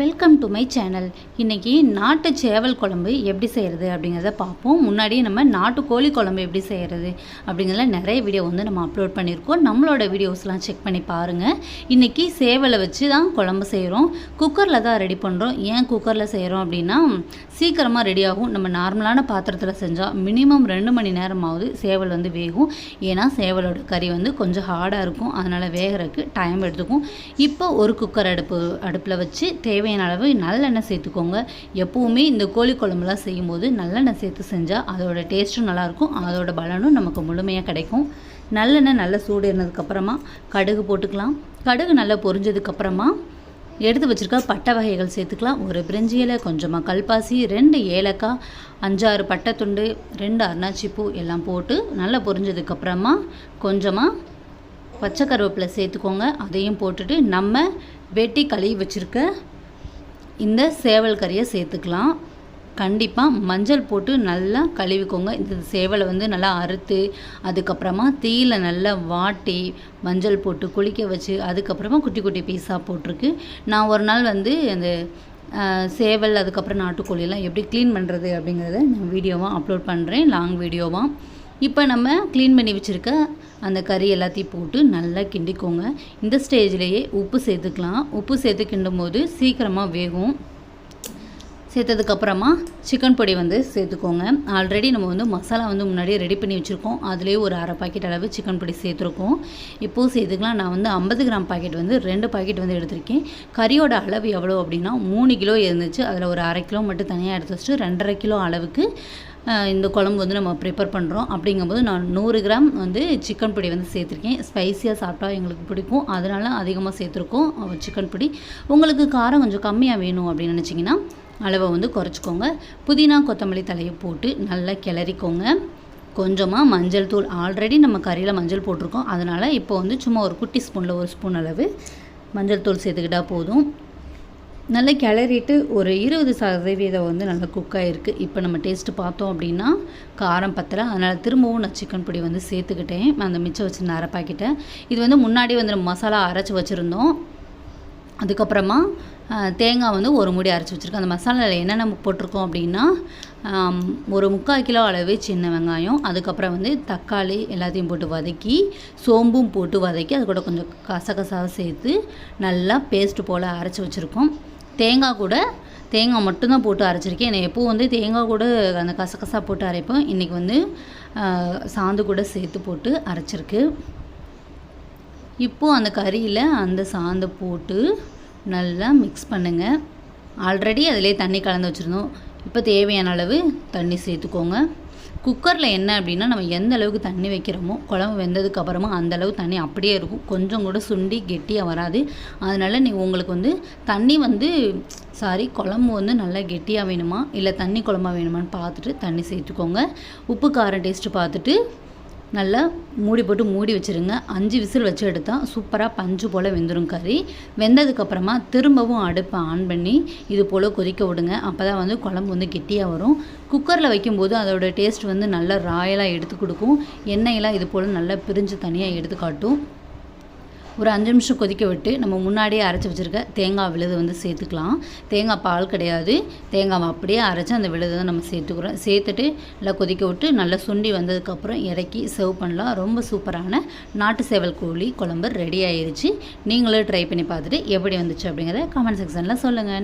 Welcome to my channel இன்றைக்கி நாட்டு சேவல் குழம்பு எப்படி செய்கிறது அப்படிங்கிறத பார்ப்போம். முன்னாடியே நம்ம நாட்டு கோழி குழம்பு எப்படி செய்கிறது அப்படிங்கிறத நிறைய வீடியோ வந்து நம்ம அப்லோட் பண்ணியிருக்கோம். நம்மளோட வீடியோஸ்லாம் செக் பண்ணி பாருங்கள் இன்றைக்கி சேவலை வச்சு தான் குழம்பு செய்கிறோம் குக்கரில் தான் ரெடி பண்ணுறோம் ஏன் குக்கரில் செய்கிறோம் அப்படின்னா சீக்கிரமாக ரெடி ஆகும். நம்ம நார்மலான பாத்திரத்தில் செஞ்சால் மினிமம் ரெண்டு மணி நேரமாவது சேவல் வந்து வேகும். ஏன்னா சேவலோட கறி வந்து கொஞ்சம் ஹார்டாக இருக்கும். அதனால் வேகிறதுக்கு டைம் எடுத்துக்கும். இப்போ ஒரு குக்கர் அடுப்பு அடுப்பில் வச்சு தேவையான அளவு நல்லெண்ணெய் சேர்த்துக்கோங்க. எப்போவுமே இந்த கோழி குழம்புலாம் செய்யும்போது நல்லெண்ணெய் சேர்த்து செஞ்சால் அதோட டேஸ்ட்டும் நல்லாயிருக்கும். அதோடய பலனும் நமக்கு முழுமையாக கிடைக்கும். நல்லெண்ணெய் நல்லா சூடு ஏறினதுக்கப்புறமா கடுகு போட்டுக்கலாம். கடுகு நல்லா பொரிஞ்சதுக்கப்புறமா எடுத்து வச்சுருக்க பட்டை வகைகள் சேர்த்துக்கலாம். ஒரு பிரிஞ்சி இலை கொஞ்சமாக கல்பாசி ரெண்டு ஏலக்காய் அஞ்சாறு பட்டை துண்டு ரெண்டு அருணாச்சி பூ எல்லாம் போட்டு நல்லா பொரிஞ்சதுக்கப்புறமா கொஞ்சமாக பச்சை கருவேப்பிலை சேர்த்துக்கோங்க. அதையும் போட்டுட்டு நம்ம வெட்டி கழுவி வச்சுருக்க இந்த சேவல் கறியை சேர்த்துக்கலாம். கண்டிப்பாக மஞ்சள் போட்டு நல்லா கழுவிக்கோங்க. இந்த சேவலை வந்து நல்லா அறுத்து அதுக்கப்புறமா தீயில் நல்லா வாட்டி மஞ்சள் போட்டு குளிக்க வச்சு அதுக்கப்புறமா குட்டி குட்டி பீஸாக போட்டிருக்கு. நான் ஒரு நாள் வந்து அந்த சேவல் அதுக்கப்புறம் நாட்டுக்கோழியெல்லாம் எப்படி க்ளீன் பண்ணுறது அப்படிங்கிறத நான் வீடியோவாக அப்லோட் பண்ணுறேன் லாங் வீடியோவாக இப்போ நம்ம க்ளீன் பண்ணி வச்சுருக்க அந்த கறி எல்லாத்தையும் போட்டு நல்லா கிண்டிக்கோங்க. இந்த ஸ்டேஜ்லேயே உப்பு சேர்த்துக்கலாம். உப்பு சேர்த்து கிண்டும் போது சீக்கிரமாக வேகும் சேர்த்ததுக்கப்புறமா சிக்கன் பொடி வந்து சேர்த்துக்கோங்க. ஆல்ரெடி நம்ம வந்து மசாலா வந்து முன்னாடியே ரெடி பண்ணி வச்சுருக்கோம். அதுலேயே ஒரு அரை பாக்கெட் அளவு சிக்கன் பொடி சேர்த்துருக்கோம். இப்போது சேர்த்துக்கலாம். நான் வந்து ஐம்பது கிராம் பாக்கெட் வந்து ரெண்டு பாக்கெட் வந்து எடுத்திருக்கேன். கறியோட அளவு எவ்வளோ அப்படின்னா மூணு கிலோ இருந்துச்சு. அதில் ஒரு அரை கிலோ மட்டும் தனியாக எடுத்து வச்சுட்டு ரெண்டரை கிலோ அளவுக்கு இந்த குழம்பு வந்து நம்ம ப்ரிப்பேர் பண்ணுறோம் அப்படிங்கும்போது நான் நூறு கிராம் வந்து சிக்கன் பொடி வந்து சேர்த்துருக்கேன். ஸ்பைஸியாக சாப்பிட்டா எங்களுக்கு பிடிக்கும். அதனால் அதிகமாக சேர்த்துருக்கோம். சிக்கன் பொடி. உங்களுக்கு காரம் கொஞ்சம் கம்மியாக வேணும் அப்படின்னு நினச்சிங்கன்னா அளவை வந்து குறைச்சிக்கோங்க. புதினா கொத்தமல்லி தலையை போட்டு நல்லா கிளறிக்கோங்க. கொஞ்சமாக மஞ்சள் தூள். ஆல்ரெடி நம்ம கறியில் மஞ்சள் போட்டிருக்கோம். அதனால் இப்போ வந்து சும்மா ஒரு குட்டி ஸ்பூனில் ஒரு ஸ்பூன் அளவு மஞ்சள் தூள் சேர்த்துக்கிட்டால் போதும். நல்லா கிளறிட்டு ஒரு இருபது சதவீதம் வந்து நல்லா குக் ஆகிருக்கு இப்போ நம்ம டேஸ்ட்டு பார்த்தோம் அப்படின்னா காரம் பத்தலை. அதனால் திரும்பவும் நான் சிக்கன் பொடி வந்து சேர்த்துக்கிட்டேன். அந்த மிச்சம் வச்சுருந்த அரை பாக்கெட்டை இது வந்து முன்னாடி வந்து நம்ம மசாலா அரைச்சி வச்சுருந்தோம். அதுக்கப்புறமா தேங்காய் வந்து ஒரு முடி அரைச்சி வச்சுருக்கோம் அந்த மசாலாவில் என்னென்ன போட்டிருக்கோம் அப்படின்னா ஒரு முக்கால் கிலோ அளவு சின்ன வெங்காயம். அதுக்கப்புறம் வந்து தக்காளி எல்லாத்தையும் போட்டு வதக்கி சோம்பும் போட்டு வதக்கி அது கூட கொஞ்சம் கசகசாவை சேர்த்து நல்லா பேஸ்ட்டு போல் அரைச்சி வச்சுருக்கோம். தேங்காய் கூட தேங்காய் மட்டும்தான் போட்டு அரைச்சிருக்கேன். என்னை எப்போது வந்து தேங்காய் கூட அந்த கசகசா போட்டு அரைப்பேன். இன்றைக்கி வந்து சாந்து கூட சேர்த்து போட்டு அரைச்சிருக்கு. இப்போது அந்த கறியில் அந்த சாந்தை போட்டு நல்லா மிக்ஸ் பண்ணுங்கள் ஆல்ரெடி அதிலே தண்ணி கலந்து வச்சுருந்தோம். இப்போ தேவையான அளவு தண்ணி சேர்த்துக்கோங்க. குக்கரில் என்ன அப்படின்னா நம்ம எந்த அளவுக்கு தண்ணி வைக்கிறோமோ குழம்பு வெந்ததுக்கு அப்புறமா அந்த அளவு தண்ணி அப்படியே இருக்கும். கொஞ்சம் கூட சுண்டி கெட்டியாக வராது. அதனால் நீ உங்களுக்கு வந்து தண்ணி வந்து சாரி குழம்பு வந்து நல்லா கெட்டியாக வேணுமா? இல்லை தண்ணி குழம்பா வேணுமான்னு பார்த்துட்டு தண்ணி சேர்த்துக்கோங்க. உப்பு காரம் டேஸ்ட்டு பார்த்துட்டு நல்லா மூடி போட்டு மூடி வச்சுருங்க. அஞ்சு விசில் வச்சு எடுத்தால் சூப்பராக பஞ்சு போல் வெந்துடும் கறி. வெந்ததுக்கப்புறமா திரும்பவும் அடுப்பை ஆன் பண்ணி இது போல் கொதிக்க விடுங்க. அப்போ தான் வந்து குழம்பு வந்து கெட்டியாக வரும். குக்கரில் வைக்கும்போது அதோட டேஸ்ட் வந்து நல்லா ராயலாக எடுத்து கொடுக்கும். எண்ணெயெல்லாம் இது போல் நல்லா பிரிஞ்சு தனியாக எடுத்து காட்டும். ஒரு அஞ்சு நிமிஷம் கொதிக்க விட்டு நம்ம முன்னாடியே அரைச்சி வச்சுருக்க தேங்காய் விழுது வந்து சேர்த்துக்கலாம். தேங்காய் பால் கிடையாது. தேங்காய் அப்படியே அரைச்சி அந்த விழுதை தான் நம்ம சேர்த்துக்கிறோம். சேர்த்துட்டு நல்லா கொதிக்க விட்டு நல்லா சுண்டி வந்ததுக்கப்புறம் இறக்கி சர்வ் பண்ணலாம். ரொம்ப சூப்பரான நாட்டு சேவல் கோழி குழம்பு ரெடி ஆயிடுச்சு நீங்களும் ட்ரை பண்ணி பார்த்துட்டு எப்படி வந்துச்சு அப்படிங்கிறத கமெண்ட் செக்ஷனில் சொல்லுங்கள்